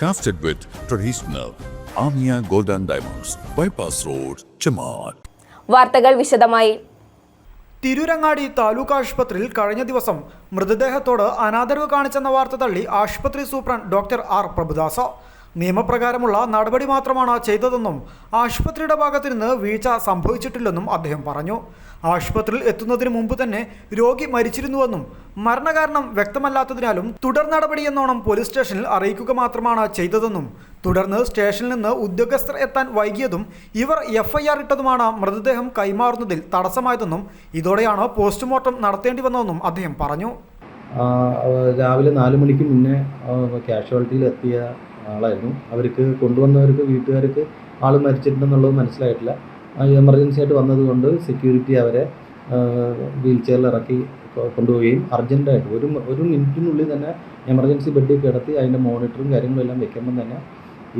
Crafted with traditional Amia Gold and Diamonds, Bypass Road, Chamar. വാർത്തകൾ വിശദമായി. തിരൂരങ്ങാടി താലൂക്ക് ആശുപത്രിയിൽ കഴിഞ്ഞ ദിവസം മൃതദേഹത്തോട് അനാദരവ് കാണിച്ചെന്ന വാർത്ത തള്ളി ആശുപത്രി സൂപ്രണ്ട് ഡോക്ടർ ആർ പ്രഭുദാസ. നിയമപ്രകാരമുള്ള നടപടി മാത്രമാണ് ചെയ്തതെന്നും ആശുപത്രിയുടെ ഭാഗത്തു നിന്ന് വീഴ്ച സംഭവിച്ചിട്ടില്ലെന്നും അദ്ദേഹം പറഞ്ഞു. ആശുപത്രിയിൽ എത്തുന്നതിന് മുമ്പ് തന്നെ രോഗി മരിച്ചിരുന്നുവെന്നും മരണകാരണം വ്യക്തമല്ലാത്തതിനാലും തുടർ നടപടിയെന്നോണം പോലീസ് സ്റ്റേഷനിൽ അറിയിക്കുക മാത്രമാണ് ചെയ്തതെന്നും തുടർന്ന് സ്റ്റേഷനിൽ നിന്ന് ഉദ്യോഗസ്ഥർ എത്താൻ വൈകിയതും ഇവർ എഫ്ഐആർ ഇട്ടതുമാണ് മൃതദേഹം കൈമാറുന്നതിൽ തടസ്സമായതെന്നും ഇതോടെയാണ് പോസ്റ്റ്മോർട്ടം നടത്തേണ്ടി വന്നതെന്നും അദ്ദേഹം പറഞ്ഞു. രാവിലെ നാല് മണിക്ക് മുന്നേ കാഷ്വാലിറ്റിയിൽ എത്തിയ ആളായിരുന്നു. അവർക്ക് കൊണ്ടുവന്നവർക്ക് വീട്ടുകാർക്ക് ആൾ മരിച്ചിട്ടുണ്ടെന്നുള്ളത് മനസ്സിലായിട്ടില്ല. എമർജൻസി ആയിട്ട് വന്നതുകൊണ്ട് സെക്യൂരിറ്റി അവരെ വീൽ ചെയറിൽ ഇറക്കി കൊണ്ടുപോവുകയും അർജന്റായിട്ട് ഒരു ഒരു മിനിറ്റിനുള്ളിൽ തന്നെ എമർജൻസി ബെഡിൽ കിടത്തി അതിന്റെ മോണിറ്ററും കാര്യങ്ങളും എല്ലാം വെക്കുമ്പം തന്നെ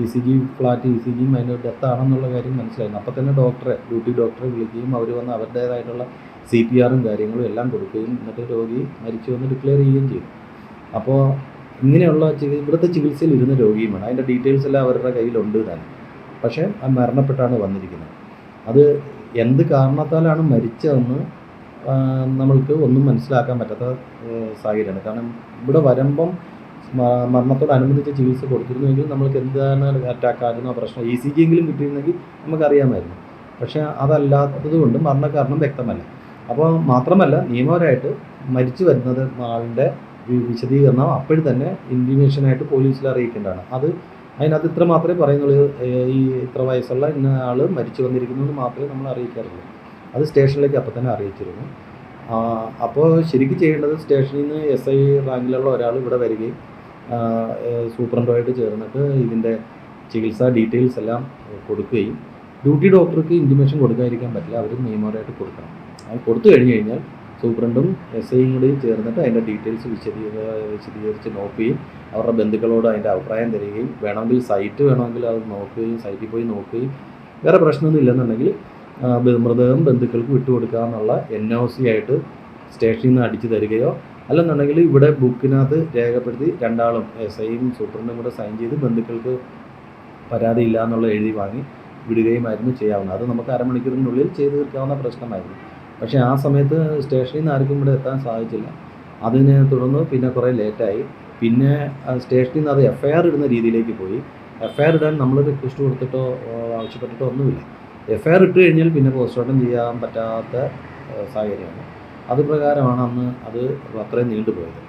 E C G flat E C ജിയും അതിന്റെ ഡെത്ത് ആണെന്നുള്ള കാര്യം മനസ്സിലായിരുന്നു. അപ്പോൾ തന്നെ ഡോക്ടറെ ഡ്യൂട്ടി ഡോക്ടറെ വിളിക്കുകയും അവർ വന്ന് അവരുടേതായിട്ടുള്ള സി പി ആറും കാര്യങ്ങളും എല്ലാം കൊടുക്കുകയും എന്നിട്ട് രോഗി മരിച്ചു എന്ന് ഡിക്ലെയർ ചെയ്യുകയും ചെയ്തു. അപ്പോൾ ഇങ്ങനെയുള്ള ഇവിടുത്തെ ചികിത്സയിൽ ഇരുന്ന രോഗിയുമാണ് അതിന്റെ ഡീറ്റെയിൽസ് എല്ലാം അവരുടെ കയ്യിലുണ്ട് തന്നെ. പക്ഷേ മരണപ്പെട്ടാണ് വന്നിരിക്കുന്നത്. അത് എന്ത് കാരണത്താലാണ് മരിച്ചതെന്ന് നമ്മൾക്ക് ഒന്നും മനസ്സിലാക്കാൻ പറ്റാത്ത സാഹചര്യമാണ്. കാരണം ഇവിടെ വരുമ്പം മരണത്തോടനുബന്ധിച്ച് ചികിത്സ കൊടുത്തിരുന്നുവെങ്കിൽ നമ്മൾക്ക് എന്താണ് അറ്റാക്ക് ആകുന്ന പ്രശ്നം ഇ സി ജി എങ്കിലും കിട്ടിയിരുന്നെങ്കിൽ നമുക്കറിയാമായിരുന്നു. പക്ഷേ അതല്ലാത്തത് കൊണ്ട് മരണകാരണം വ്യക്തമല്ല. അപ്പോൾ മാത്രമല്ല നിയമപരമായിട്ട് മരിച്ചു വരുന്നത് ആളുടെ വിശദീകരണം അപ്പോഴും തന്നെ ഇൻഫർമേഷനായിട്ട് പോലീസിൽ അറിയിക്കേണ്ടതാണ്. അത് അതിനകത്ത് ഇത്ര മാത്രമേ പറയുന്നുള്ളൂ. ഈ ഇത്ര വയസ്സുള്ള ഇന്ന ആൾ മരിച്ചു വന്നിരിക്കുന്നു എന്ന് മാത്രമേ നമ്മൾ അറിയിക്കാറുള്ളൂ. അത് സ്റ്റേഷനിലേക്ക് അപ്പം തന്നെ അറിയിച്ചിരുന്നു. അപ്പോൾ ശരിക്കും ചെയ്യേണ്ടത് സ്റ്റേഷനിൽ നിന്ന് എസ് ഐ റാങ്കിലുള്ള ഒരാൾ ഇവിടെ വരികയും സൂപ്രണ്ടുമായിട്ട് ചേർന്നിട്ട് ഇതിന്റെ ചികിത്സാ ഡീറ്റെയിൽസ് എല്ലാം കൊടുക്കുകയും ഡ്യൂട്ടി ഡോക്ടർക്ക് ഇന്റിമേഷൻ കൊടുക്കാതിരിക്കാൻ പറ്റില്ല അവർ നിയമപരമായിട്ട് കൊടുക്കണം. അത് കൊടുത്തു കഴിഞ്ഞ് കഴിഞ്ഞാൽ സൂപ്രണ്ടും എസ് ഐയും കൂടി ചേർന്നിട്ട് അതിന്റെ ഡീറ്റെയിൽസ് വിശദീക വിശദീകരിച്ച് നോക്കുകയും അവരുടെ ബന്ധുക്കളോട് അതിന്റെ അഭിപ്രായം തരികയും വേണമെങ്കിൽ സൈറ്റ് വേണമെങ്കിൽ അത് നോക്കുകയും സൈറ്റിൽ പോയി നോക്കുകയും വേറെ പ്രശ്നമൊന്നും ഇല്ലെന്നുണ്ടെങ്കിൽ മൃതദേഹം ബന്ധുക്കൾക്ക് വിട്ടുകൊടുക്കുക എന്നുള്ള എൻ ഒ സി ആയിട്ട് സ്റ്റേഷനിൽ നിന്ന് അടിച്ചു തരികയോ അല്ലെന്നുണ്ടെങ്കിൽ ഇവിടെ ബുക്കിനകത്ത് രേഖപ്പെടുത്തി രണ്ടാളും എസ് ഐയും സൂപ്രണ്ടും കൂടെ സൈൻ ചെയ്ത് ബന്ധുക്കൾക്ക് പരാതി ഇല്ല എന്നുള്ള എഴുതി വാങ്ങി വിടുകയുമായിരുന്നു ചെയ്യാവുന്നത്. അത് നമുക്ക് അരമണിക്കൂറിനുള്ളിൽ ചെയ്തു തീർക്കാവുന്ന പ്രശ്നമായിരുന്നു. പക്ഷേ ആ സമയത്ത് സ്റ്റേഷനിൽ നിന്ന് ആർക്കും ഇവിടെ എത്താൻ സാധിച്ചില്ല. അതിനെ തുടർന്ന് പിന്നെ കുറേ ലേറ്റായി. പിന്നെ സ്റ്റേഷനിൽ നിന്ന് അത് എഫ് ഐ ആർ ഇടുന്ന രീതിയിലേക്ക് പോയി. എഫ് ഐ ആർ ഇടാൻ നമ്മൾ റിക്വസ്റ്റ് കൊടുത്തിട്ടോ ആവശ്യപ്പെട്ടിട്ടോ ഒന്നുമില്ല. എഫ് ഐ ആർ ഇട്ട് കഴിഞ്ഞാൽ പിന്നെ പോസ്റ്റ്മോർട്ടം ചെയ്യാൻ പറ്റാത്ത സാഹചര്യമാണ്. അത് പ്രകാരമാണ് അന്ന് അത് അത്രയും നീണ്ടുപോയത്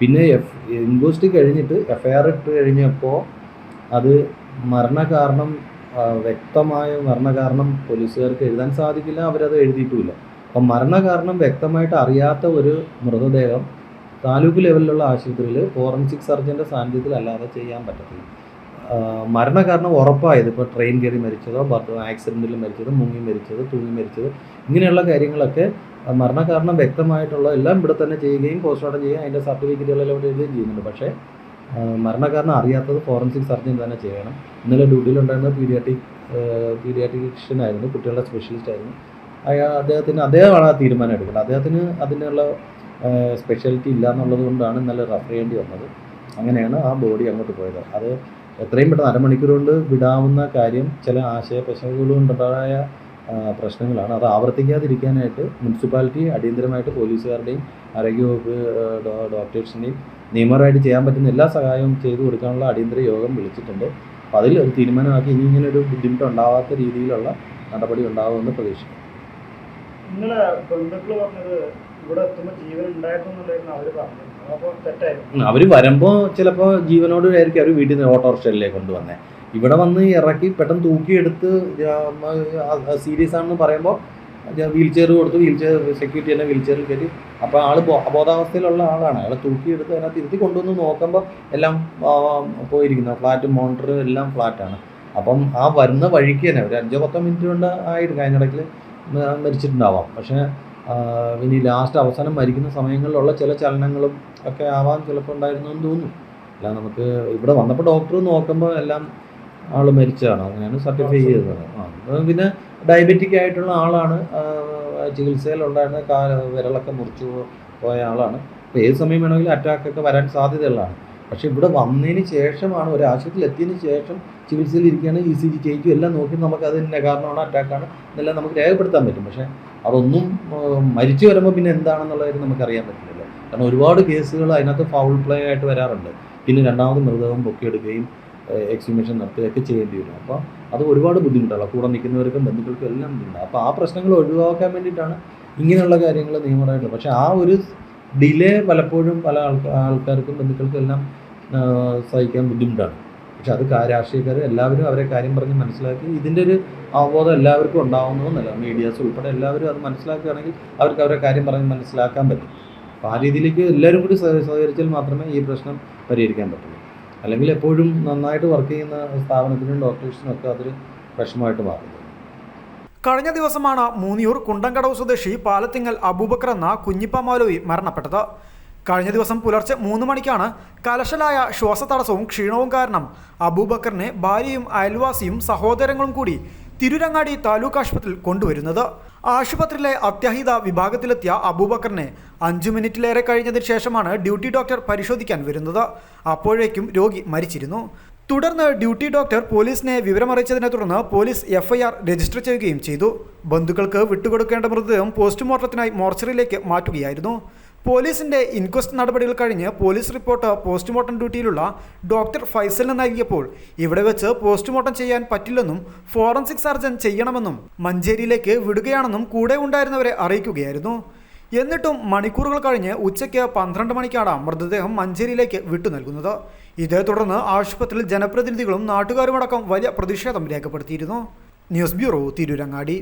പിന്നെ എഫ് ഇൻക്വസ്റ്റ് കഴിഞ്ഞിട്ട് എഫ് ഐ ആർ ഇട്ട് കഴിഞ്ഞപ്പോൾ അത് മരണകാരണം വ്യക്തമായ മരണകാരണം പോലീസുകാർക്ക് എഴുതാൻ സാധിക്കില്ല അവരത് എഴുതിയിട്ടുമില്ല. അപ്പം മരണകാരണം വ്യക്തമായിട്ട് അറിയാത്ത ഒരു മൃതദേഹം താലൂക്ക് ലെവലിലുള്ള ആശുപത്രിയിൽ ഫോറൻസിക് സർജന്റെ സാന്നിധ്യത്തിൽ അല്ലാതെ ചെയ്യാൻ പറ്റത്തില്ല. മരണകാരണം ഉറപ്പായത് ഇപ്പോൾ ട്രെയിൻ കയറി മരിച്ചതോ ആക്സിഡന്റിൽ മരിച്ചതോ മുങ്ങി മരിച്ചത് തൂങ്ങി മരിച്ചത് ഇങ്ങനെയുള്ള കാര്യങ്ങളൊക്കെ മരണ മരണകാരണം വ്യക്തമായിട്ടുള്ള എല്ലാം ഇവിടെ തന്നെ ചെയ്യുകയും പോസ്റ്റ്മോർട്ടം ചെയ്യുകയും അതിന്റെ സർട്ടിഫിക്കറ്റുകളെല്ലാം ഇവിടെ എഴുതുകയും ചെയ്യുന്നുണ്ട്. പക്ഷേ മരണകാരണം അറിയാത്തത് ഫോറൻസിക് സർജൻ തന്നെ ചെയ്യണം. ഇന്നലെ ഡ്യൂട്ടിയിലുണ്ടായിരുന്ന പീഡിയാട്രിക് പീഡിയാട്രിഷ്യൻ ആയിരുന്നു കുട്ടികളുടെ സ്പെഷ്യലിസ്റ്റ് ആയിരുന്നു. അയാൾ അദ്ദേഹത്തിന് അദ്ദേഹമാണ് ആ തീരുമാനം എടുക്കുന്നത്. അദ്ദേഹത്തിന് അതിനുള്ള സ്പെഷ്യാലിറ്റി ഇല്ല എന്നുള്ളത് കൊണ്ടാണ് ഇന്നലെ റഫർ ചെയ്യേണ്ടി വന്നത്. അങ്ങനെയാണ് ആ ബോഡി അങ്ങോട്ട് പോയത്. അത് എത്രയും പെട്ടെന്ന് അരമണിക്കൂർ കൊണ്ട് വിടാവുന്ന കാര്യം ചില ആശയ പ്രശ്നങ്ങളുണ്ടായ പ്രശ്നങ്ങളാണ്. അത് ആവർത്തിക്കാതിരിക്കാനായിട്ട് മുനിസിപ്പാലിറ്റി അടിയന്തരമായിട്ട് പോലീസുകാരുടെയും ആരോഗ്യവകുപ്പ് ഡോക്ടേഴ്സിന്റെയും നിയമപരമായിട്ട് ചെയ്യാൻ പറ്റുന്ന എല്ലാ സഹായവും ചെയ്തു കൊടുക്കാനുള്ള അടിയന്തര യോഗം വിളിച്ചിട്ടുണ്ട്. അപ്പോൾ അതിൽ ഒരു തീരുമാനമാക്കി ഇനി ഇങ്ങനെ ഒരു ബുദ്ധിമുട്ട് ഉണ്ടാവാത്ത രീതിയിലുള്ള നടപടി ഉണ്ടാകുമെന്ന് പ്രതീക്ഷിക്കുന്നു. നിങ്ങളെ ബന്ധുക്കൾ പറഞ്ഞത് ഇവിടെ എത്തുമ്പോൾ ജീവൻ ഉണ്ടായിരുന്നില്ലായിരുന്നു അവർ പറഞ്ഞത്. അവർ വരുമ്പോൾ ചിലപ്പോ ജീവനോട് ആയിരിക്കും അവർ വീട്ടിൽ നിന്ന് ഓട്ടോറിക്ഷയിലേക്ക് കൊണ്ടുവന്നേ. ഇവിടെ വന്ന് ഇറക്കി പെട്ടെന്ന് തൂക്കിയെടുത്ത് സീരിയസ് ആണെന്ന് പറയുമ്പോൾ വീൽ ചെയർ കൊടുത്ത് വീൽ ചെയർ സെക്യൂരിറ്റി തന്നെ വീൽ ചെയറിൽ കയറ്റി. അപ്പോൾ ആൾ അബോധാവസ്ഥയിലുള്ള ആളാണ്. അയാളെ തൂക്കിയെടുത്ത് അതിനകത്ത് ഇരുത്തി കൊണ്ടുവന്ന് നോക്കുമ്പോൾ എല്ലാം പോയിരിക്കുന്നു. ഫ്ലാറ്റ് മോണിറ്റർ എല്ലാം ഫ്ലാറ്റാണ്. അപ്പം ആ വരുന്ന വഴിക്ക് തന്നെ ഒരു അഞ്ചോ പത്തോ മിനിറ്റ് കൊണ്ട് ആയിട്ട് കഴിഞ്ഞിടയ്ക്ക് മരിച്ചിട്ടുണ്ടാവാം. പക്ഷേ ഇനി ലാസ്റ്റ് അവസാനം മരിക്കുന്ന സമയങ്ങളിലുള്ള ചില ചലനങ്ങളും ഒക്കെ ആവാൻ ചിലപ്പോൾ ഉണ്ടായിരുന്നു എന്ന് തോന്നുന്നു. അല്ല നമുക്ക് ഇവിടെ വന്നപ്പോൾ ഡോക്ടർ നോക്കുമ്പോൾ എല്ലാം ആൾ മരിച്ചതാണ്. അങ്ങനെയാണ് സർട്ടിഫൈ ചെയ്തത്. ആ പിന്നെ ഡയബറ്റിക് ആയിട്ടുള്ള ആളാണ്. ചികിത്സയിലുണ്ടായിരുന്ന കാ വിരളൊക്കെ മുറിച്ചു പോയ ആളാണ്. അപ്പോൾ ഏത് സമയം വേണമെങ്കിലും അറ്റാക്കൊക്കെ വരാൻ സാധ്യതയുള്ളതാണ്. പക്ഷേ ഇവിടെ വന്നതിന് ശേഷമാണ് ഒരു ആശുപത്രിയിൽ എത്തിയതിന് ശേഷം ചികിത്സയിൽ ഇരിക്കുകയാണ് ഇ സി ജി ചെയ്യിക്കും എല്ലാം നോക്കി നമുക്ക് അത് ഇന്ന കാരണമാണ് അറ്റാക്കാണ് എന്നെല്ലാം നമുക്ക് രേഖപ്പെടുത്താൻ പറ്റും. പക്ഷേ അതൊന്നും മരിച്ചു വരുമ്പോൾ പിന്നെ എന്താണെന്നുള്ള കാര്യം നമുക്കറിയാൻ പറ്റില്ല കാരണം ഒരുപാട് കേസുകൾ അതിനകത്ത് ഫൗൾ പ്ലേ ആയിട്ട് വരാറുണ്ട്. പിന്നെ രണ്ടാമത് മൃതദേഹം പൊക്കിയെടുക്കുകയും എക്സിബിഷൻ നടത്തുകയൊക്കെ ചെയ്യേണ്ടി വരും. അപ്പോൾ അത് ഒരുപാട് ബുദ്ധിമുട്ടാണ് കൂടെ നിൽക്കുന്നവർക്കും ബന്ധുക്കൾക്കും എല്ലാം ബുദ്ധിമുട്ടാണ് അപ്പോൾ ആ പ്രശ്നങ്ങൾ ഒഴിവാക്കാൻ വേണ്ടിയിട്ടാണ് ഇങ്ങനെയുള്ള കാര്യങ്ങൾ നിയമപരമായിട്ടുള്ളത്. പക്ഷേ ആ ഒരു ഡിലേ പലപ്പോഴും പല ആൾക്കാ ആൾക്കാർക്കും ബന്ധുക്കൾക്കും എല്ലാം സഹിക്കാൻ ബുദ്ധിമുട്ടാണ്. പക്ഷെ അത് രാഷ്ട്രീയക്കാർ എല്ലാവരും അവരെ കാര്യം പറഞ്ഞ് മനസ്സിലാക്കി ഇതിന്റെ ഒരു അവബോധം എല്ലാവർക്കും ഉണ്ടാവുന്നതെന്നല്ല മീഡിയാസ് ഉൾപ്പെടെ എല്ലാവരും അത് മനസ്സിലാക്കുകയാണെങ്കിൽ അവർക്ക് അവരെ കാര്യം പറഞ്ഞ് മനസ്സിലാക്കാൻ പറ്റും. അപ്പോൾ ആ രീതിയിലേക്ക് എല്ലാവരും കൂടി സഹകരിച്ചാൽ മാത്രമേ ഈ പ്രശ്നം പരിഹരിക്കാൻ പറ്റുള്ളൂ. അല്ലെങ്കിൽ എപ്പോഴും നന്നായിട്ട് വർക്ക് ചെയ്യുന്ന സ്ഥാപനത്തിനും ഡോക്ടേഴ്സിനും ഒക്കെ അതൊരു പ്രശ്നമായിട്ട് മാറുന്നത് കഴിഞ്ഞ ദിവസമാണ് മൂന്നിയൂർ കുണ്ടങ്കടവ് സ്വദേശി പാലത്തിങ്ങൽ അബൂബക്കർ എന്ന കുഞ്ഞിപ്പ മൗലവി മരണപ്പെട്ടത്. കഴിഞ്ഞ ദിവസം പുലർച്ചെ മൂന്ന് മണിക്കാണ് കലശലായ ശ്വാസതടസ്സവും ക്ഷീണവും കാരണം അബൂബക്കറിനെ ഭാര്യയും അയൽവാസിയും സഹോദരങ്ങളും കൂടി തിരുരങ്ങാടി താലൂക്ക് ആശുപത്രിയിൽ കൊണ്ടുവരുന്നത്. ആശുപത്രിയിലെ അത്യാഹിത വിഭാഗത്തിലെത്തിയ അബൂബക്കറിനെ അഞ്ചു മിനിറ്റിലേറെ കഴിഞ്ഞതിന് ശേഷമാണ് ഡ്യൂട്ടി ഡോക്ടർ പരിശോധിക്കാൻ വരുന്നത്. അപ്പോഴേക്കും രോഗി മരിച്ചിരുന്നു. തുടർന്ന് ഡ്യൂട്ടി ഡോക്ടർ പോലീസിനെ വിവരമറിയിച്ചതിനെ തുടർന്ന് പോലീസ് എഫ്ഐആർ രജിസ്റ്റർ ചെയ്യുകയും ചെയ്തു. ബന്ധുക്കൾക്ക് വിട്ടുകൊടുക്കേണ്ട മൃതദേഹം പോസ്റ്റ്മോർട്ടത്തിനായി മോർച്ചറിയിലേക്ക് മാറ്റുകയായിരുന്നു. പോലീസിന്റെ ഇൻക്വസ്റ്റ് നടപടികൾ കഴിഞ്ഞ് പോലീസ് റിപ്പോർട്ട് പോസ്റ്റ്മോർട്ടം ഡ്യൂട്ടിയിലുള്ള ഡോക്ടർ ഫൈസലിന് നൽകിയപ്പോൾ ഇവിടെ വെച്ച് പോസ്റ്റ്മോർട്ടം ചെയ്യാൻ പറ്റില്ലെന്നും ഫോറൻസിക് സർജൻ ചെയ്യണമെന്നും മഞ്ചേരിയിലേക്ക് വിടുകയാണെന്നും കൂടെ ഉണ്ടായിരുന്നവരെ അറിയിക്കുകയായിരുന്നു. എന്നിട്ടും മണിക്കൂറുകൾ കഴിഞ്ഞ് ഉച്ചയ്ക്ക് പന്ത്രണ്ട് മണിക്കാണ് മൃതദേഹം മഞ്ചേരിയിലേക്ക് വിട്ടു നൽകുന്നത്. ഇതേ തുടർന്ന് ആശുപത്രിയിൽ ജനപ്രതിനിധികളും നാട്ടുകാരുമടക്കം വലിയ പ്രതിഷേധം രേഖപ്പെടുത്തിയിരുന്നു. News bureau Tirurangadi.